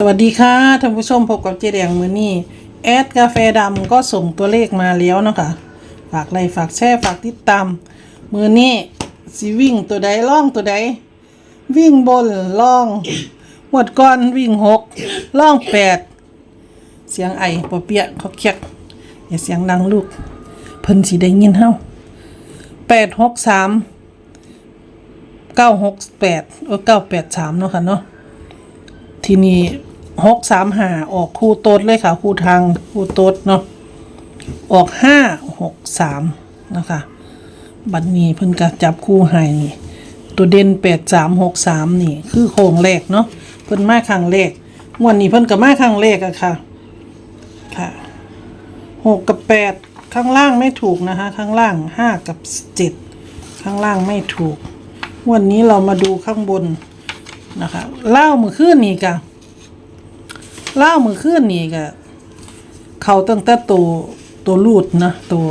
สวัสดีค่ะท่านผู้ชมพบกับเจแดงมือนี่แอดกาแฟดำก็ส่งตัวเลขมาแล้วเนาะคะฝากไลค์ฝากแชร์ฝากติดตาม มือนี่สิวิ่งตัวใดล่องตัวใด วิ่งบนล่องหมดก้อนวิ่งหกล่องแปดเสียงไอปอเปียเขาเคียกอย่าเสียงดังลูก เพิ่นสิได้ยินเฮาแปดหกสามเก้าหกแปดเออเก้าแปดสามเนาะค่ะเนาะทีนี้ หกสามหาออกคู่โต๊ดเลยค่ะ คู่ทางคู่โต๊ดเนาะออกห้าหกสามนะคะบัดนี้เพิ่นก็จับคู่ให้นี่ ตัวเด่นแปดสามหกสามนี่ คือโครงแรกเนาะเพิ่นมาครั้งแรกวดนี้เพิ่นก็มาครั้งแรกอะค่ะ ค่ะหกกับแปดข้างล่างไม่ถูกนะคะ ข้างล่างห้ากับเจ็ดข้างล่างไม่ถูก วันนี้เรามาดูข้างบนนะคะเล่ามือขึ้นนี่กะ เล่ามือขึ้นนี่กะเขาตั้งแต่ตัวตัวรูดนะตัว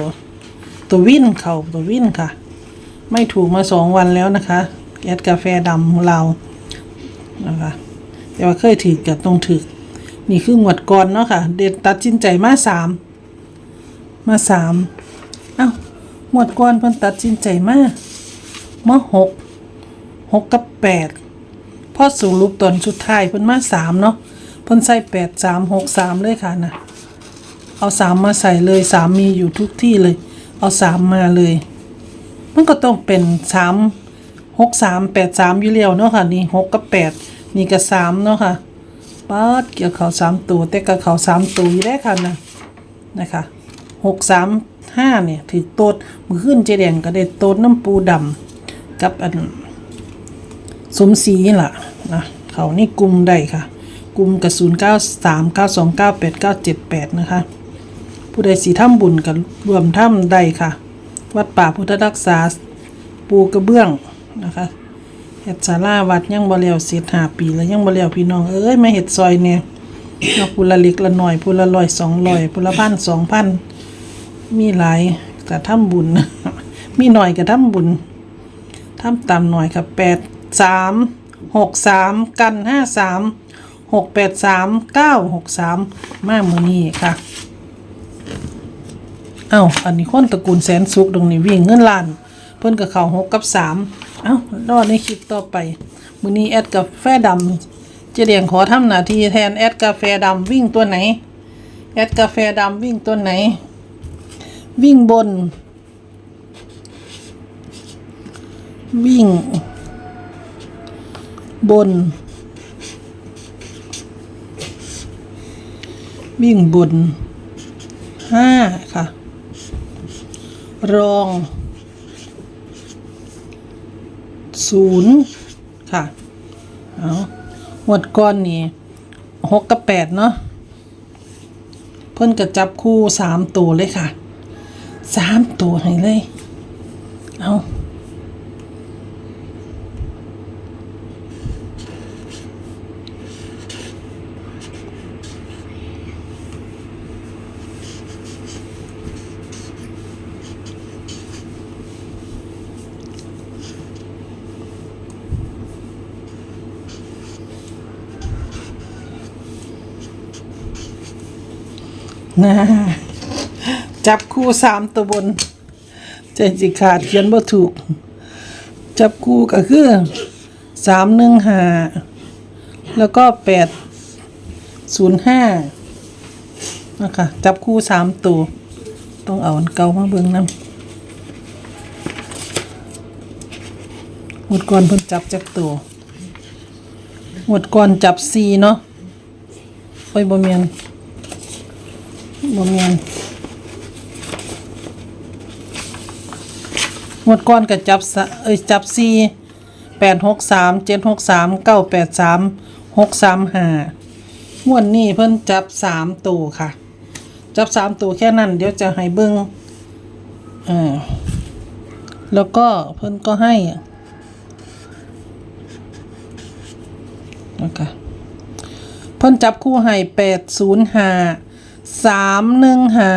ตัววินเขาตัววินค่ะ ไม่ถูกมาสองวันแล้วนะคะแอดกาแฟดำของเรานะคะแต่ว่าเคยถือกับตรงถือนี่คือหมวดก่อนเนาะค่ะ เด็ดตัดสินใจมาสามมาสามเอ้าหมวดก่อนเพิ่นตัดสินใจมามาหกหกกับแปดพอสูรูปตอนสุดท้ายเพิ่นมาสามเนาะ เพิ่นใส่แปดสามหกสามเลยค่ะนะเอาสามมาใส่เลยสามมีอยู่ทุกที่เลย เอาสามมาเลย มันก็ต้องเป็นสามหกสามแปดสามอยู่แล้วเนาะค่ะนี่หกกับแปดนี่ก็สามเนาะค่ะป๊าดเกี่ยวเขาสามตัวแต่กับเขาสามตัวอยู่ได้ค่ะนะนะคะหกสามห้าเนี่ยถือโต๊ดมือขึ้นเจแดงก็ได้โต๊ดน้ำปูดำกับอันสมศรีนี่ล่ะนะเขานี่กลุ่มได้ค่ะ กลุ่มกับศูนย์เก้าสามเก้าสองเก้าแปดเก้าเจ็ดแปดนะคะ ผู้ใดสีถ้ำบุญกับรวมถ้ำได้ค่ะ วัดป่าพุทธรักษาปูกระเบื้องนะคะเห็ดสาราวัดยังบ่เลียวเสร็จหาปีแล้วยังบ่เลียวพี่น้องเอ้ยมาเห็ดซอยเนี่ยเนาพูละเล็กละหน่อยพูละร้อยสองร้อยพูละพันสองพันมีหลายกับถ้ำบุญ มีหน่อยกับถ้ำบุญทำตามหน่อยค่ะแปดสามหกสามกันห้าสาม หกแปดสามเก้าหกสามมามือนี้ค่ะ เอ้าอันนี้คนตระกูลแสนสุขตรงนี้วิ่งเงินล้าน เพิ่นกับเขาหกกับสามเอ้ารอในคลิปต่อไป มือนี้แอดกาแฟดำเจเดียงขอทำหน้าที่แทนแอดกาแฟดำวิ่งตัวไหน แอดกาแฟดำวิ่งตัวไหน วิ่งบน วิ่ง บน วิ่งบนห้าค่ะ รองศูนย์ค่ะ เอาหมวดก้อนนี่หกกับแปดเนาะเพิ่นก็จับคู่สามตัวเลยค่ะสามตัวให้เลย เอา นะจับคู่สามตัวบน ใจจิขาดเขียนบ่ถูก จับคู่ก็คือสามหนึ่งหาแล้วก็แปดศูนย์ห้านะคะจับคู่สามตัว ต้องเอาอันเก่ามาเบิ่งน้ำหมดก่อนเพิ่นจับจักตัวหมดก่อนจับสี่เนาะโอ้ยบ่เมียน บ่แม่นงวดก่อนก็จับสะเอ้ยจับสี่แปดหกสามเจ็ดหกสามเก้าแปดสามหกสามห้างวดนี้เพิ่นจับสามตัวค่ะ จับสามตัวแค่นั้น เดี๋ยวจะให้เบิ้งเออแล้วก็เพิ่นก็ให้นะคะเพิ่นจับคู่ให้แปดศูนย์ห้า สามหนึ่งห้า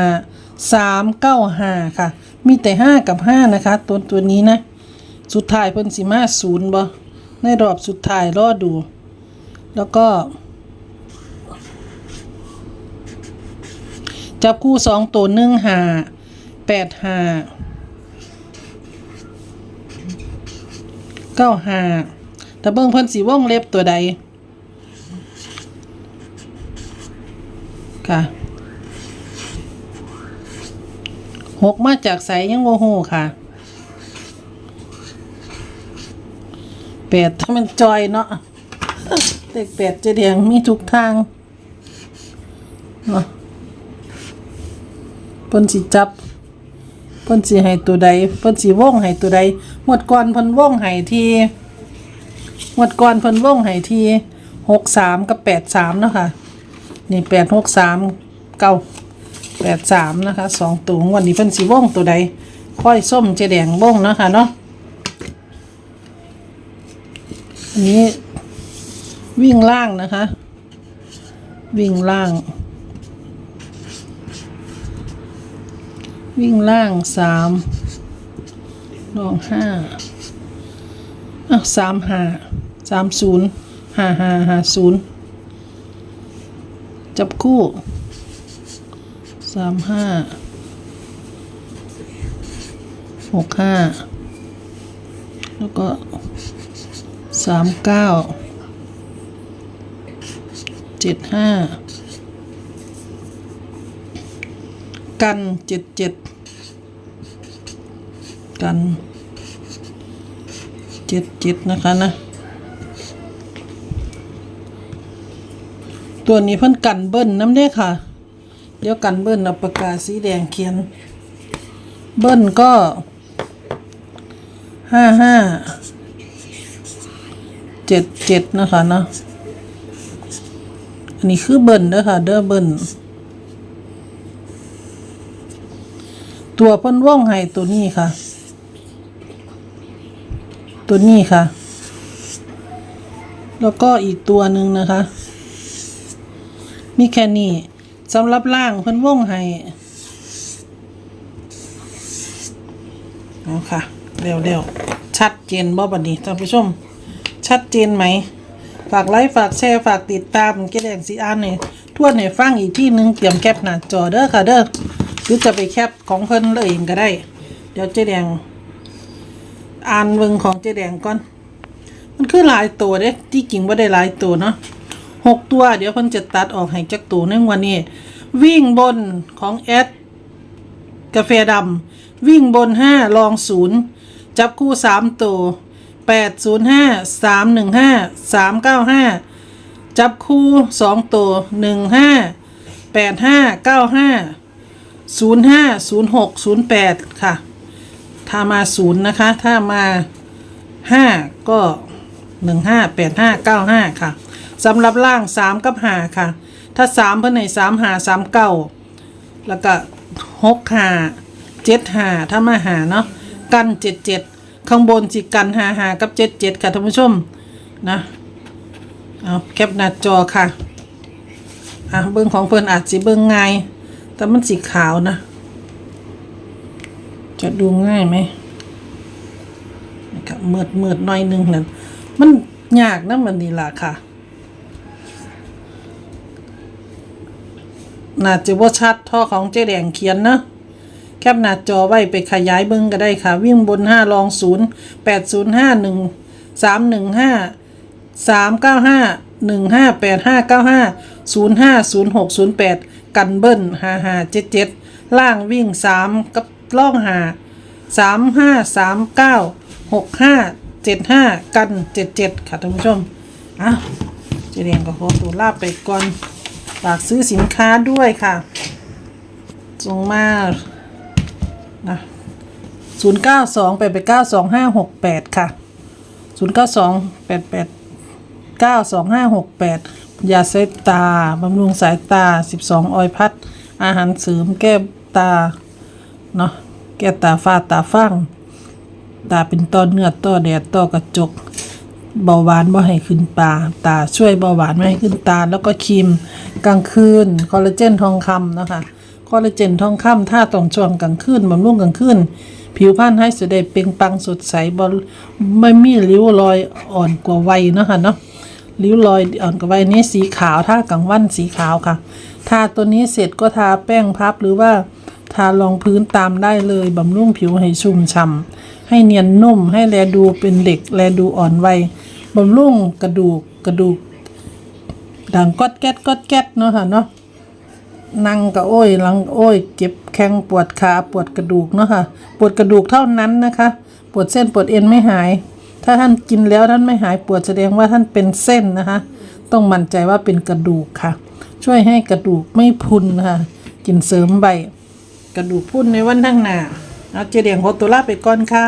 สามเก้าห้าค่ะ มีแต่ห้ากับห้านะคะ ตัวตัวนี้นะ สุดท้ายเพิ่นสิมาศูนย์บ่ในรอบสุดท้ายรอดู แล้วก็ จับคู่สองตัวหนึ่งห้าแปดห้าเก้าห้าตะเบิ่งเพิ่นสีว่องเล็บตัวใด ค่ะ หกมาจากใสยังโมโหค่ะแปดถ้ามันจอยเนาะเด็กแปดจะเดียงมีทุกทางเนาะเพิ่นสิจับเพิ่นสิให้ตัวใดเพิ่นสิว่องให้ตัวใดหมดก่อนเพิ่นว่องให้ทีหมดก่อนเพิ่นว่องให้ทีหกสามกับแปดสามเนาะค่ะนี่แปดหกสามเก้า แปดสามนะคะสองตัววันนี้เพิ่นสีว่องตัวใด ค่อยส้มเจแดงว่องนะคะเนาะอันนี้วิ่งล่างนะคะ วิ่งล่าง วิ่งล่างสามลองห้าอะสามห้าสามศูนย์ห้าห้าห้าศูนย์จับคู่ สามห้าหกห้าแล้วก็สามเก้าเจ็ดห้ากันเจ็ดเจ็ดกันเจ็ดเจ็ดนะคะนะ ตัวนี้เพิ่นกันเบิ้ลน้ำเด้ค่ะ เดี๋ยวกันเบิ้ลเอาปากกาสีแดงเขียน เบิ้ลก็ห้าห้าเจ็ดเจ็ดนะคะเนาะอันนี้คือเบิ้ลเด้อค่ะ เด้อเบิ้ลตัวเพิ่นว่องให้ตัวนี้ค่ะ ตัวนี้ค่ะ แล้วก็อีกตัวหนึ่งนะคะ มีแค่นี้ สำหรับล่างเพิ่นวงให้เอาค่ะเร็วๆชัดเจนบ่บัดนี้ท่านผู้ชม ชัดเจนไหม ฝากไลค์ฝากแชร์ฝากติดตามเกดแดงสีอ่านนี่ทวนให้ฟังอีกที่หนึงเตรียมแคปหน้าจอเด้อค่ะเด้อหรือจะไปแคปของเพิ่นเลยเองก็ได้ เดี๋ยวเจ๊แดง อ่านเบิงของเจ๊แดงก่อน มันคือหลายตัวเด้ที่จริงว่าได้หลายตัวเนาะ หกตัว เดี๋ยวเพิ่นจะตัดออกให้จักตัวในวันนี้ วิ่งบนของแอดกาแฟดำวิ่งบนห้าลองศูนย์จับคู่สามตัวแปดศูนย์ห้าสามหนึ่งห้าสามเก้าห้าจับคู่สองตัวหนึ่งห้าแปดห้าเก้าห้าศูนย์ห้าศูนย์หกศูนย์แปดค่ะ ถ้ามาศูนย์นะคะ ถ้ามาห้าก็หนึ่งห้าแปดห้าเก้าห้าค่ะ สำหรับล่างสามกับหาค่ะ ถ้าสามเพื่อนในสามหาสามเก้าแล้วก็หกหาเจ็ดหาถ้ามาหาเนาะกันเจ็ดเจ็ดข้างบนสิกันหาหากับเจ็ดเจ็ดค่ะท่านผู้ชมนะเอาแคปหน้าจอค่ะอะเบิ้งของเพื่อนอาจสิเบิ้งง่ายแต่มันสีขาวนะ จะดูง่ายไหมนะครับมืดมืดหน่อยหนึงนั่นมันยากนะมันนี่ล่ะค่ะ น่าจะว่าชัดท่อของเจ๊แดงเขียนเนอะแคปหน้าจอไว้ไปขยายเบิ้งก็ได้ค่ะ วิ่งบนห้าลองศูนย์แปดศูนย์ห้าหนึ่งสามหนึ่งห้าสามเก้าห้าหนึ่งห้าแปดห้าเก้าห้าศูนย์ห้าศูนย์หกศูนย์แปดกันเบิ้ลห้าห้าเจ็ดเจ็ดล่างวิ่งสามกับล่องหาสามห้าสามเก้าหกห้าเจ็ดห้ากันเจ็ดเจ็ดค่ะท่านผู้ชมอะเจ๊แดงก็ขอตัวลาไปก่อน ฝากซื้อสินค้าด้วยค่ะส่งมานะศูนย์เก้าสองแปดแปดเก้าสองห้าหกแปดค่ะศูนย์เก้าสองแปดแปดเก้าสองห้าหกแปดยาสายตาบำรุงสายตาสิบสองออยพัด อาหารเสริมแก้ตา เนาะแก้ตาฝ้าตาฟั่งตาเป็นต้อเนื้อต้อแดดต้อกระจก เบาหวานบ่ให้ขึ้นตาตาช่วยเบาหวานไม่ให้ขึ้นตา แล้วก็ครีมกลางคืนคอลลาเจนทองคำนะคะคอลลาเจนทองคำถ้าต้องช่วงกลางคืนบำรุงกลางคืนผิวพรรณให้สดได้เปล่งปลังสดใสบ่ไม่มีริ้วรอยอ่อนกว่าวัยนะคะเนาะริ้วรอยอ่อนกับไว้นี้สีขาวถ้ากลางวันสีขาวค่ะทาตัวนี้เสร็จก็ทาแป้งพับหรือว่าทารองพื้นตามได้เลยบำรุงผิวให้ชุ่มฉ่ำให้เนียนนุ่มให้แลดูเป็นเด็กแลดูอ่อนวัย บำรุงกระดูกกระดูกดังกอดแก๊ดกอดแก๊ดเนาะค่ะเนาะนั่งก็โอ้ยหลังโอ้ยเจ็บแข้งปวดขาปวดกระดูกเนาะค่ะปวดกระดูกเท่านั้นนะคะ ปวดเส้นปวดเอ็นไม่หาย ถ้าท่านกินแล้วท่านไม่หายปวดแสดงว่าท่านเป็นเส้นนะคะ ต้องมั่นใจว่าเป็นกระดูกค่ะ ช่วยให้กระดูกไม่พุนนะคะกินเสริมใบกระดูกพรุนในวันข้งหน้าเอาเจเดียงขอตัวลาไปก่อนค่ะ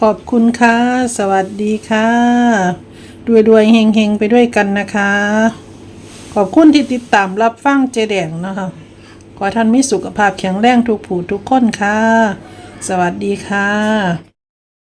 ขอบคุณค่ะ สวัสดีค่ะด้วยด้วยเฮงเฮงๆไปด้วยกันนะคะ ขอบคุณที่ติดตามรับฟังเจแดงนะคะ ขอท่านมีสุขภาพแข็งแรงทุกผู้ทุกคนค่ะ สวัสดีค่ะ